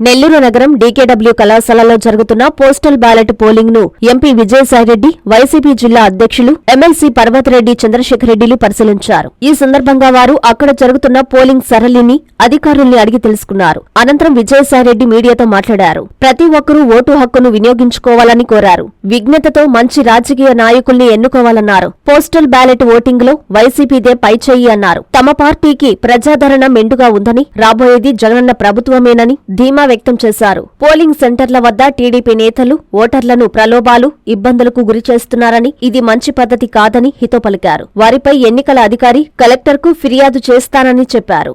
నెల్లూరు నగరం డీకేడబ్ల్యూ కళాశాలలో జరుగుతున్న పోస్టల్ బ్యాలెట్ పోలింగ్ను ఎంపీ విజయసాయిరెడ్డి వైసీపీ జిల్లా అధ్యక్షులు ఎమ్మెల్సీ పర్వతరెడ్డి చంద్రశేఖరరెడ్డిలు పరిశీలించారు. ఈ సందర్భంగా వారు అక్కడ జరుగుతున్న పోలింగ్ సరళిని అధికారుల్ని అడిగి తెలుసుకున్నారు. అనంతరం విజయసాయిరెడ్డి మీడియాతో మాట్లాడారు. ప్రతి ఒక్కరూ ఓటు హక్కును వినియోగించుకోవాలని కోరారు. విజ్ఞతతో మంచి రాజకీయ నాయకుల్ని ఎన్నుకోవాలన్నారు. పోస్టల్ బ్యాలెట్ ఓటింగ్లో వైసీపీదే పైచేయి అన్నారు. తమ పార్టీకి ప్రజాదరణ మెండుగా ఉందని రాబోయేది జగనన్న ప్రభుత్వమేనని ధీమా వ్యక్తం చేశారు. పోలింగ్ సెంటర్ల వద్ద టీడీపీ నేతలు ఓటర్లను ప్రలోభాలు ఇబ్బందులకు గురి చేస్తున్నారని ఇది మంచి పద్ధతి కాదని హితో పలికారు. వారిపై ఎన్నికల అధికారి కలెక్టర్కు ఫిర్యాదు చేస్తానని చెప్పారు.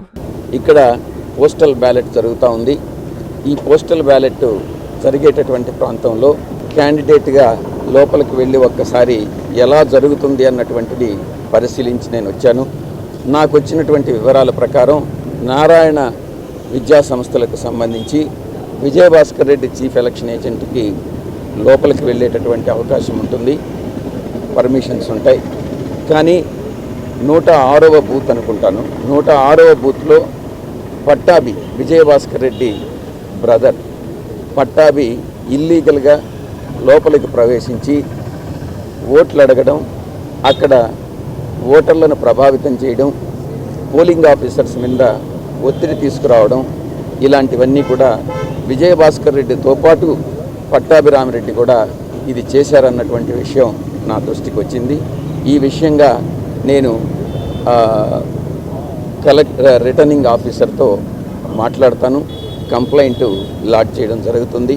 ఇక్కడ పోస్టల్ బ్యాలెట్ జరుగుతూ ఉంది. ఈ పోస్టల్ బ్యాలెట్ జరిగేటటువంటి ప్రాంతంలో క్యాండిడేట్గా లోపలికి వెళ్ళి ఒక్కసారి ఎలా జరుగుతుంది అన్నటువంటిది పరిశీలించి నేను వచ్చాను. నాకు వచ్చినటువంటి వివరాల ప్రకారం నారాయణ విద్యా సంస్థలకు సంబంధించి విజయభాస్కర్ రెడ్డి చీఫ్ ఎలక్షన్ ఏజెంట్కి లోపలికి వెళ్ళేటటువంటి అవకాశం ఉంటుంది. పర్మిషన్స్ ఉంటాయి. కానీ నూట ఆరవ బూత్ అనుకుంటాను. నూట ఆరవ బూత్లో పట్టాభి విజయభాస్కర్ రెడ్డి బ్రదర్. పట్టాభి ఇల్లీగల్గా లోపలికి ప్రవేశించి ఓట్లు అడగడం అక్కడ ఓటర్లను ప్రభావితం చేయడం పోలింగ్ ఆఫీసర్స్ మీద ఒత్తిడి తీసుకురావడం ఇలాంటివన్నీ కూడా విజయభాస్కర్ రెడ్డితో పాటు పట్టాభిరామిరెడ్డి కూడా ఇది చేశారన్నటువంటి విషయం నా దృష్టికి వచ్చింది. ఈ విషయంగా నేను కలెక్ట్ రిటర్నింగ్ ఆఫీసర్తో మాట్లాడతాను. కంప్లైంట్ లాడ్ చేయడం జరుగుతుంది.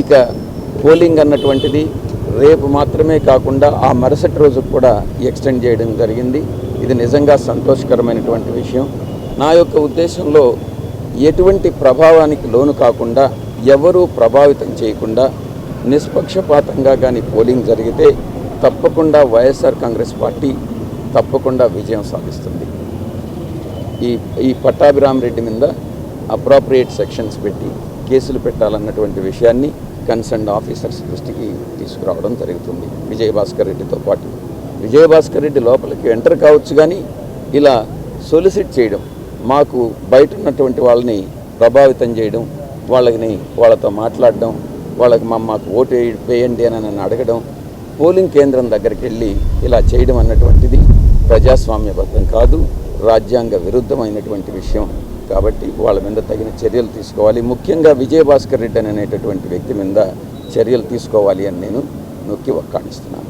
ఇక పోలింగ్ అన్నటువంటిది రేపు మాత్రమే కాకుండా ఆ మరుసటి రోజు కూడా ఎక్స్టెండ్ చేయడం జరిగింది. ఇది నిజంగా సంతోషకరమైనటువంటి విషయం. నా యొక్క ఉద్దేశంలో ఎటువంటి ప్రభావానికి లోను కాకుండా ఎవరూ ప్రభావితం చేయకుండా నిష్పక్షపాతంగా కానీ పోలింగ్ జరిగితే తప్పకుండా వైఎస్ఆర్ కాంగ్రెస్ పార్టీ తప్పకుండా విజయం సాధిస్తుంది. ఈ ఈ పట్టాభిరామ్ రెడ్డి మీద అప్రాప్రియేట్ సెక్షన్స్ పెట్టి కేసులు పెట్టాలన్నటువంటి విషయాన్ని కన్సర్న్ ఆఫీసర్స్ దృష్టికి తీసుకురావడం జరుగుతుంది. విజయభాస్కర్ రెడ్డితో పాటు. విజయభాస్కర్ రెడ్డి లోపలికి ఎంటర్ కావచ్చు కానీ ఇలా సొలిసిట్ చేయడం మాకు బయట ఉన్నటువంటి వాళ్ళని ప్రభావితం చేయడం వాళ్ళని వాళ్ళతో మాట్లాడడం వాళ్ళకి మా మాకు ఓటు వేయండి అని నన్ను అడగడం పోలింగ్ కేంద్రం దగ్గరికి వెళ్ళి ఇలా చేయడం అన్నటువంటిది ప్రజాస్వామ్యబద్ధం కాదు రాజ్యాంగ విరుద్ధమైనటువంటి విషయం. కాబట్టి వాళ్ళ మీద తగిన చర్యలు తీసుకోవాలి. ముఖ్యంగా విజయభాస్కర్ రెడ్డి అనేటటువంటి వ్యక్తి మీద చర్యలు తీసుకోవాలి అని నేను నొక్కి ఒక్కాణిస్తున్నాను